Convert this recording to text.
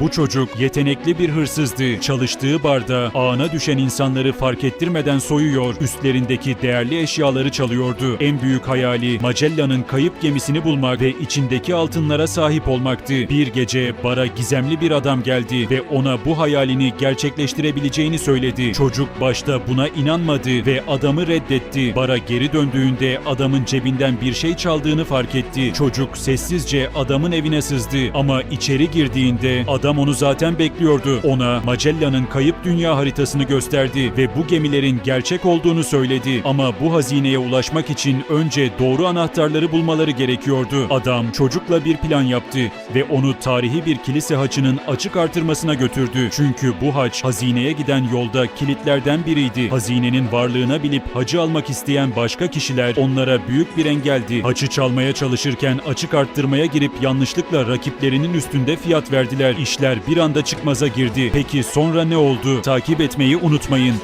Bu çocuk yetenekli bir hırsızdı. Çalıştığı barda ağına düşen insanları fark ettirmeden soyuyor, üstlerindeki değerli eşyaları çalıyordu. En büyük hayali Magellan'ın kayıp gemisini bulmak ve içindeki altınlara sahip olmaktı. Bir gece bara gizemli bir adam geldi ve ona bu hayalini gerçekleştirebileceğini söyledi. Çocuk başta buna inanmadı ve adamı reddetti. Bara geri döndüğünde adamın cebinden bir şey çaldığını fark etti. Çocuk sessizce adamın evine sızdı ama içeri girdiğinde adam onu zaten bekliyordu. Ona Magellan'ın kayıp dünya haritasını gösterdi ve bu gemilerin gerçek olduğunu söyledi. Ama bu hazineye ulaşmak için önce doğru anahtarları bulmaları gerekiyordu. Adam çocukla bir plan yaptı ve onu tarihi bir kilise haçının açık artırmasına götürdü. Çünkü bu haç hazineye giden yolda kilitlerden biriydi. Hazinenin varlığına bilip hacı almak isteyen başka kişiler onlara büyük bir engeldi. Haçı çalmaya çalışırken açık arttırmaya girip yanlışlıkla rakiplerinin üstünde fiyat verdiler. İşler bir anda çıkmaza girdi. Peki sonra ne oldu? Takip etmeyi unutmayın.